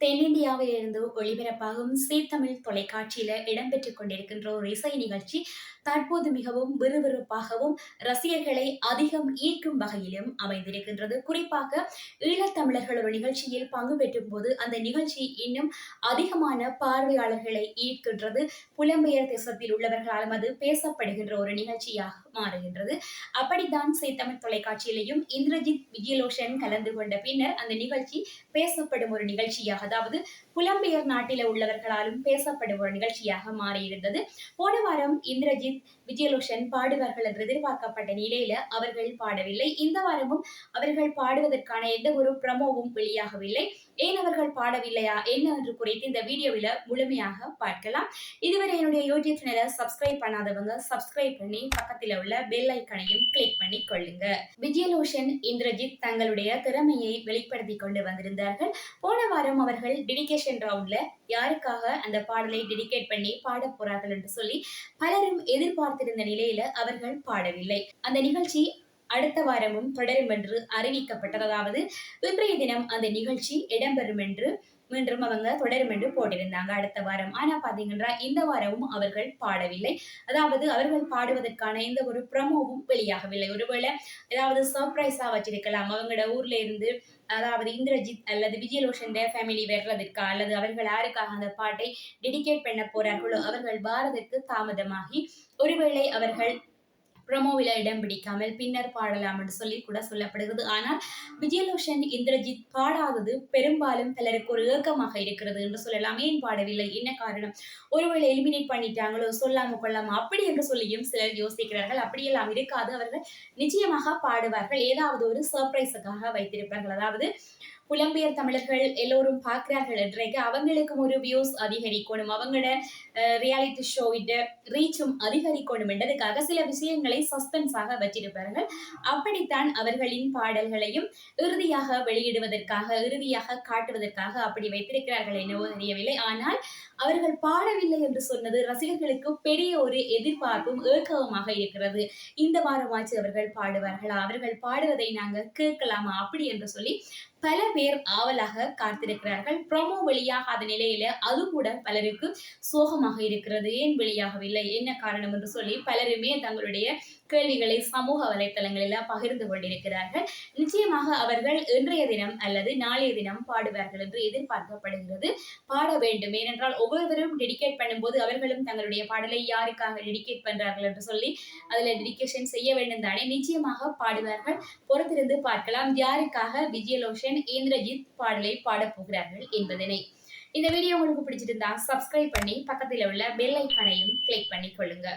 தென்னிந்தியாவிலிருந்து ஒளிபரப்பாகும் சீர்தமிழ் தொலைக்காட்சியில இடம்பெற்றுக் கொண்டிருக்கின்ற ஒரு இசை நிகழ்ச்சி தற்போது மிகவும் விறுவிறுப்பாகவும் ரசிகர்களை அதிகம் ஈர்க்கும் வகையிலும் அமைந்திருக்கின்றது. குறிப்பாக ஈழத்தமிழர்கள் ஒரு நிகழ்ச்சியில் பங்கு பெற்றும் போது அந்த நிகழ்ச்சி இன்னும் அதிகமான பார்வையாளர்களை ஈர்க்கின்றது. புலம்பெயர் தேசத்தில் உள்ளவர்களாலும் அது பேசப்படுகின்ற ஒரு நிகழ்ச்சியாக மாறுகின்றது. அப்படித்தான் செய்தமிழ் தொலைக்காட்சியிலையும் இந்திரஜித் விஜயலோஷன் கலந்து கொண்ட பின்னர் அந்த நிகழ்ச்சி பேசப்படும் ஒரு நிகழ்ச்சியாக அதாவது புலம்பெயர் நாட்டில உள்ளவர்களாலும் பேசப்படும் ஒரு நிகழ்ச்சியாக மாறியிருந்தது. போன வாரம் இந்திரஜித் விஜயலோஷன் பாடுவார்கள் என்று எதிர்பார்க்கப்பட்ட நிலையில அவர்கள் பாடவில்லை. இந்த வாரமும் அவர்கள் பாடுவதற்கான எந்த ஒரு பிரமோவும் வெளியாகவில்லை. ஏன் அவர்கள் பாடவில்லையா? என்ன என்று குறித்து இந்த வீடியோவில் முழுமையாக பார்க்கலாம். இதுவரை என்னுடைய யூடியூப் சேனலை சப்ஸ்கிரைப் பண்ணாதவங்க சப்ஸ்கிரைப் பண்ணி பக்கத்தில் உள்ள பெல் ஐக்கனையும் கிளிக் பண்ணி கொள்ளுங்க. விஜயலோஷன் இந்திரஜித் தங்களுடைய திறமையை வெளிப்படுத்தி கொண்டு வந்திருந்தார்கள். போன வாரம் அவர்கள் டெடிகேஷன் ரவுண்ட்ல யாருக்காக அந்த பாடலை டெடிகேட் பண்ணி பாட போறார்கள் என்று சொல்லி பலரும் எதிர்பார்த்திருந்த நிலையில அவர்கள் பாடவில்லை. அந்த நிகழ்ச்சி அடுத்த வாரமும் தொடரும் என்று அறிவிக்கப்பட்டது. அதாவது தினம் அந்த நிகழ்ச்சி இடம்பெறும் என்று மீண்டும் அவங்க தொடரும் என்று போட்டிருந்தாங்க. அடுத்த வாரம் ஆனா பாத்தீங்கன்னா இந்த வாரமும் அவர்கள் பாடவில்லை. அதாவது அவர்கள் பாடுவதற்கான எந்த ஒரு ப்ரமோவும் வெளியாகவில்லை. ஒருவேளை ஏதாவது சர்ப்ரைஸா வச்சிருக்கலாம். அவங்களோட ஊர்ல இருந்து அதாவது இந்திரஜித் அல்லது விஜயலோஷன் ஃபேமிலி வர்றதுக்கா அல்லது அவர்கள் யாருக்காக அந்த பாட்டை டெடிகேட் பண்ண போறார்களோ அவர்கள் பாரதற்கு தாமதமாகி ஒருவேளை அவர்கள் ப்ரமோவில இடம் பிடிக்காமல் பின்னர் பாடலாம் என்று சொல்லி கூட சொல்லப்படுகிறது. ஆனால் விஜயலோஷன் இந்திரஜித் பாடாதது பெரும்பாலும் பலருக்கு ஒரு ஏக்கமாக இருக்கிறது என்று சொல்லலாம். ஏன் பாடவில்லை? என்ன காரணம்? ஒருவேளை எலிமினேட் பண்ணிட்டாங்களோ சொல்லாம கொள்ளாம அப்படி என்று சொல்லியும் சிலர் யோசிக்கிறார்கள். அப்படியெல்லாம் இருக்காது. அவர்கள் நிச்சயமாக பாடுவார்கள். ஏதாவது ஒரு சர்ப்ரைஸுக்காக வைத்திருப்பார்கள். அதாவது புலம்பெயர் தமிழர்கள் எல்லோரும் பார்க்கிறார்கள் என்றைக்கு அவங்களுக்கும் ஒரு வியூஸ் அதிகரிக்கணும். அவங்களோட ரியாலிட்டி ஷோவிட்டு ரீச்சும் அதிகரிக்கணும் என்றதுக்காக சில விஷயங்களை சஸ்பென்ஸாக வச்சிருப்பார்கள். அப்படித்தான் அவர்களின் பாடல்களையும் இறுதியாக வெளியிடுவதற்காக இறுதியாக காட்டுவதற்காக அப்படி வைத்திருக்கிறார்கள் என்னவோ தெரியவில்லை. ஆனால் அவர்கள் பாடவில்லை என்று சொன்னது ரசிகர்களுக்கு பெரிய ஒரு எதிர்பார்ப்பும் ஏக்கவமாக இருக்கிறது. இந்த வாரமாச்சு அவர்கள் பாடுவார்களா? அவர்கள் பாடுவதை நாங்கள் கேட்கலாமா? அப்படி என்று சொல்லி பல பேர் ஆவலாக காத்திருக்கிறார்கள். ப்ரோமோ வெளியாகாத நிலையில அது கூட பலருக்கு சோகமாக இருக்கிறது. ஏன் வெளியாகவில்லை? என்ன காரணம் என்று சொல்லி பலருமே தங்களுடைய கேள்விகளை சமூக வலைத்தளங்களில் பகிர்ந்து கொண்டிருக்கிறார்கள். நிச்சயமாக அவர்கள் இன்றைய தினம் அல்லது நாளைய தினம் பாடுவார்கள் என்று எதிர்பார்க்கப்படுகிறது. பாட வேண்டும். ஏனென்றால் ஒவ்வொருவரும் டெடிகேட் பண்ணும்போது அவர்களும் தங்களுடைய பாடலை யாருக்காக டெடிகேட் பண்றார்கள் என்று சொல்லி அதுல டெடிகேஷன் செய்ய வேண்டும் தானே. நிச்சயமாக பாடுவார்கள். பொறுத்திருந்து பார்க்கலாம். யாருக்காக விஜயலோஷன் இந்திரஜித் பாடலை பாடப் போகிறார்கள் என்பதனை. இந்த வீடியோ உங்களுக்கு பிடிச்சிருந்தா சப்ஸ்கிரைப் பண்ணி பக்கத்தில் உள்ள பெல் ஐக்கானையும் கிளிக் பண்ணி கொள்ளுங்க